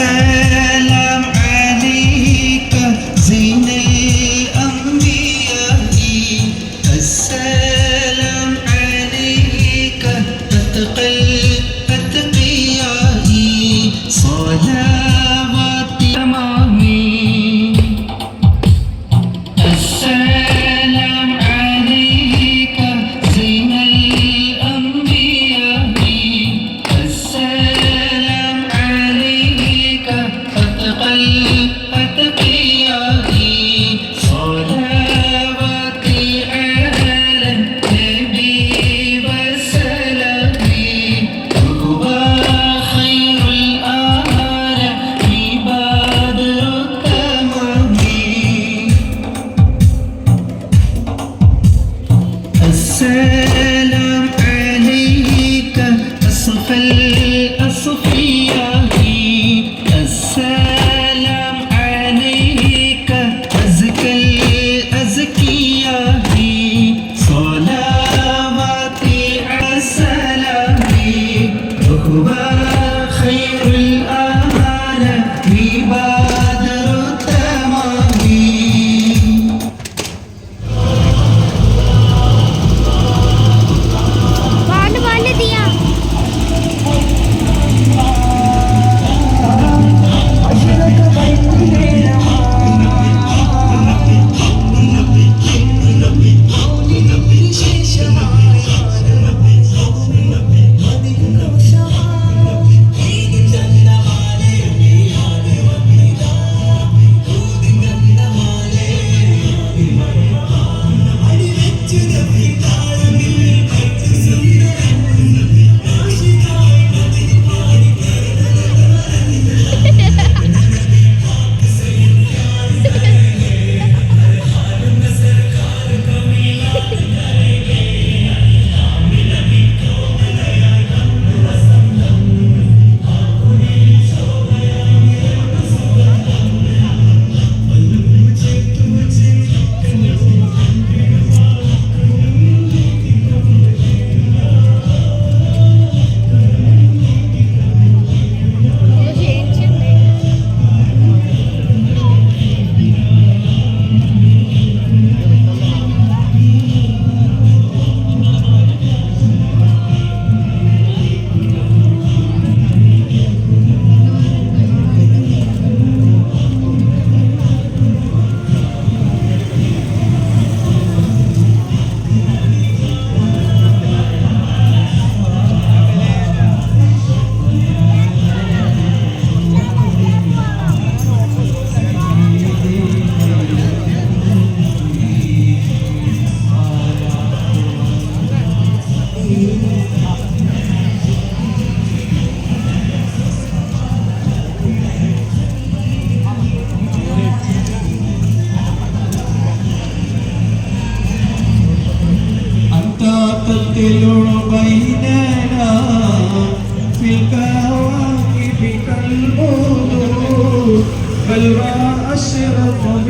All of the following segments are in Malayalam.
say. أتقى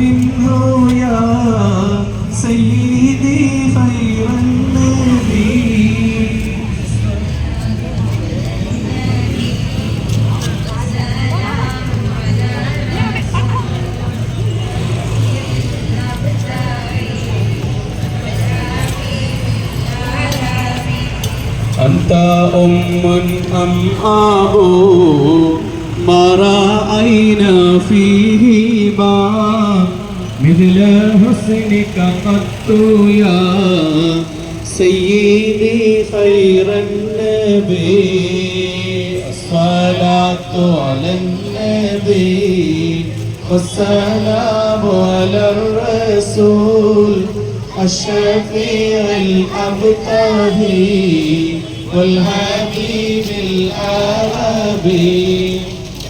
أشرف منه يا سيدي خير النبي أنت أم أم أبو ما رأينا فيه با مثل حسنك قط يا سيدي خير النبي. الصلاة على النبي. والسلام على الرسول. الشفيع الأبتهي والحبيب العربي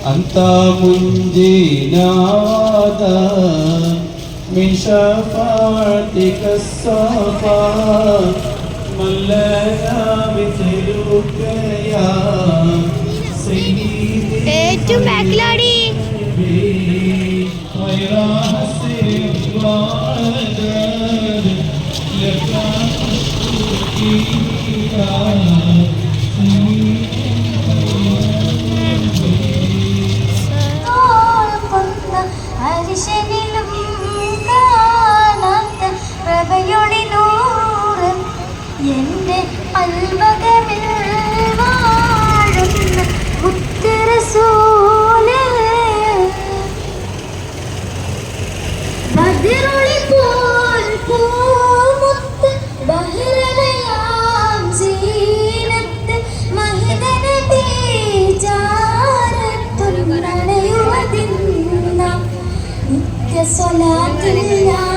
أنت منجينا بشفاعتك الصفا من لنا مثلك يا سيدي خير حسن وعدد لك أشكرك صلاة الله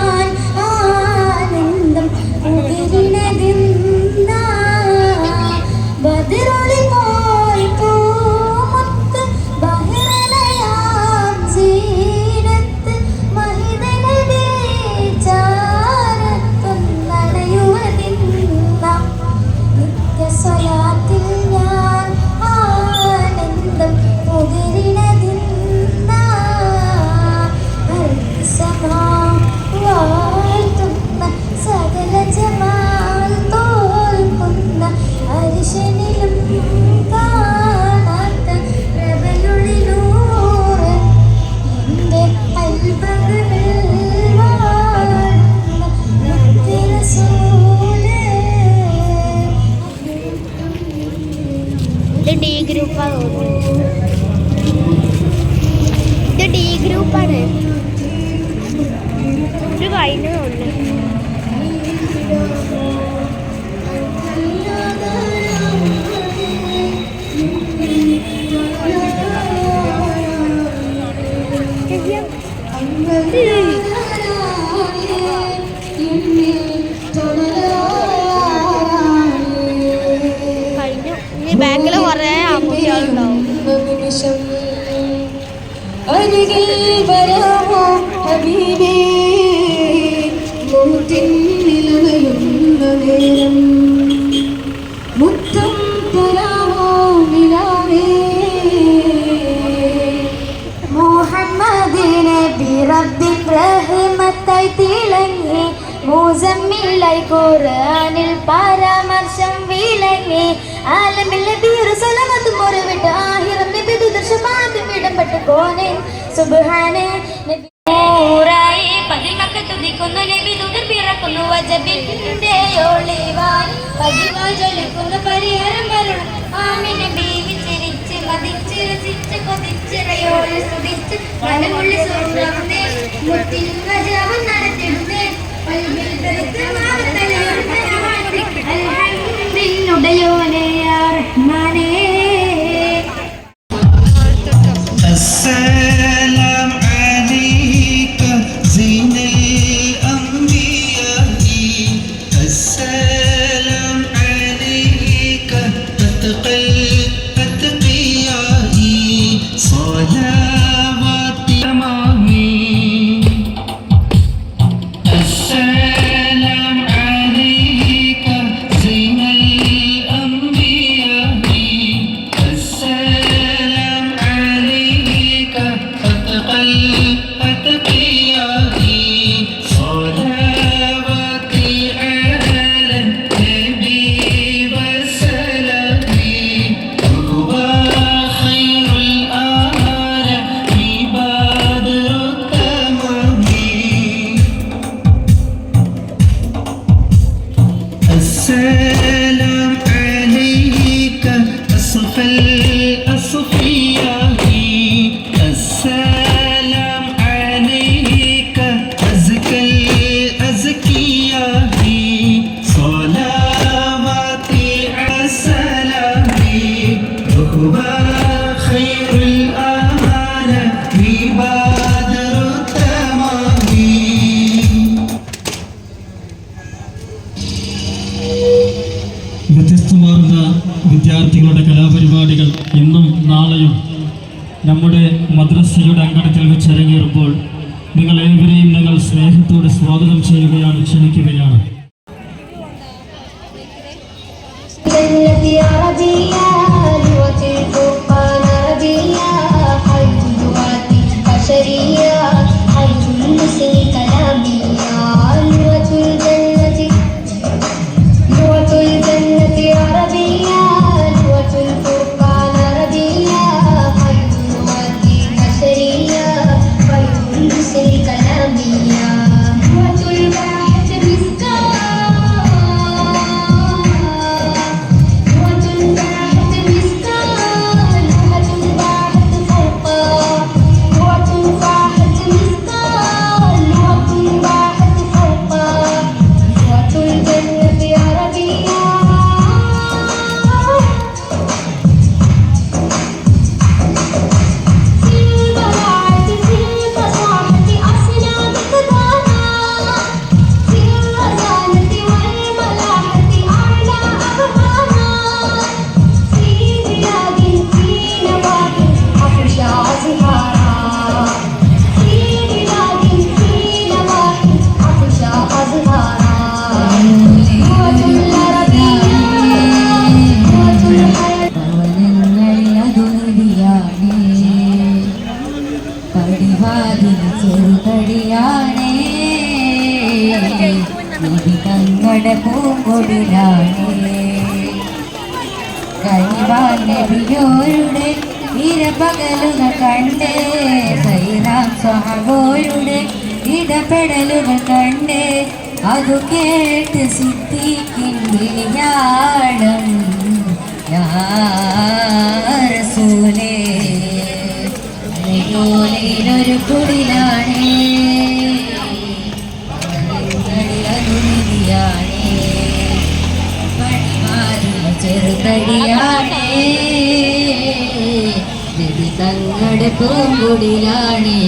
Merci. വിധിയായി ഖുർആനിൽ പരാമർശം വിളങ്ങി ആലമിൽ നബിയുടെ സലമത്തും ഒരു വിട്ട് ആഹിറം നബി ദുർശമാദ്യം ഇടംപെട്ട് കോനെ സുബ്ഹാനെ നൂറായി പതിമക്ക തുതിക്കുന്നു നബി ദുദർ പിറക്കുന്നു വജബിന്റെ ഒളിവായി പതിവായി ജ്വലിക്കുന്നു പരിഹരം വരണം ആമി നബി വിചരിച്ച് മതിച്ച് രസിച്ച് കൊതിച്ച് റയോട് സ്തുതിച്ച്. മനമുള്ളി സ്വർണ മുത്തിൽ വജാവൻ ഉദയോദയ റഹ്മാനേ നബിയോരുടെ ഇരപകലുകൾ കണ്ടേ. സൈറാം സ്വഹബോയുടെ ഇടപെടലുകൾ കണ്ടേ. അതു കേട്ട് സിദ്ധിക്കിൻ വിളിയാടം ൂലേ ഒരു കുടിലാണേ. ചെറുതടിയാണേ രവി പൂങ്കുടിലാണേ.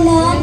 Alam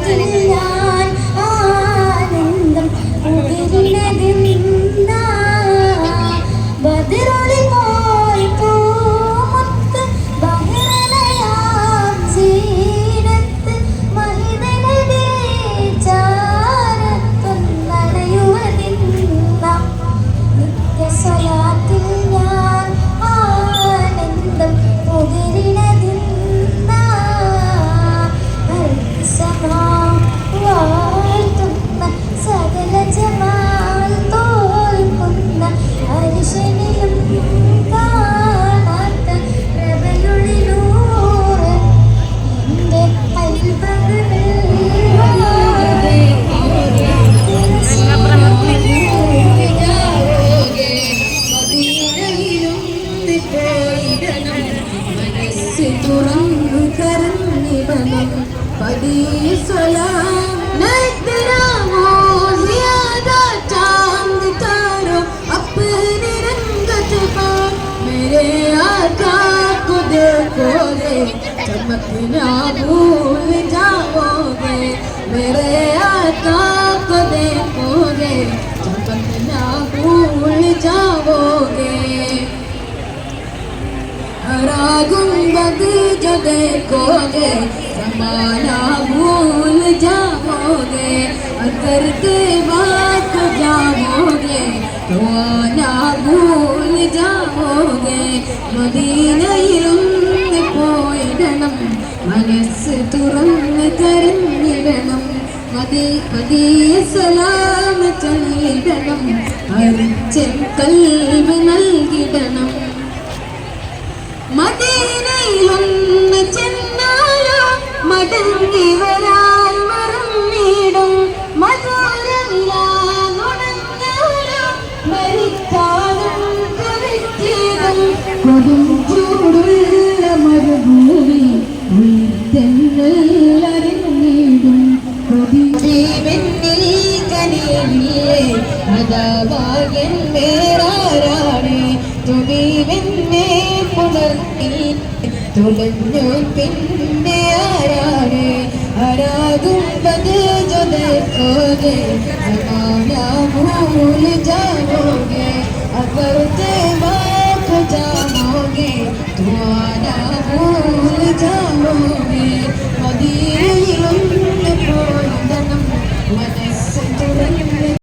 रागुम बद जो देखोगे जमाना भूल जाओगे अगर के बात जाओगे तो आना भूल जाओगे മദീനയിലൊന്ന് പോയിടണം മനസ്സ് തുറന്ന് കരഞ്ഞിടണം മതി മതിയ സലാമ ചൊല്ലിടണം അരിച്ചൻ കൽവ് നൽകിടണം മദീനയിലൊന്ന് മടങ്ങി വരാൻ മറന്നിടും മധുരമില്ലാതുണങ്ങാലോ മരിക്കാനും കുറിച്ചിടും കൊടും ചൂടുള്ള മരുഭൂമി ഉയർത്തെന്നറിഞ്ഞിടും കൊതിവെന്നിൽ കനിയില്ലേ അതാവാകൻ വേറാരാണ്? തുടിവെന്നെ പുണർത്തി തുലഞ്ഞു പിന്നെ ആരാണ് ആരാകുമ്പത് ജോദേ ഭൂൽ ജാവോഗെ അകർത്തെ മാഖ ജാവോഗെ തുമാരാ ഭൂൽ ജാവോഗെ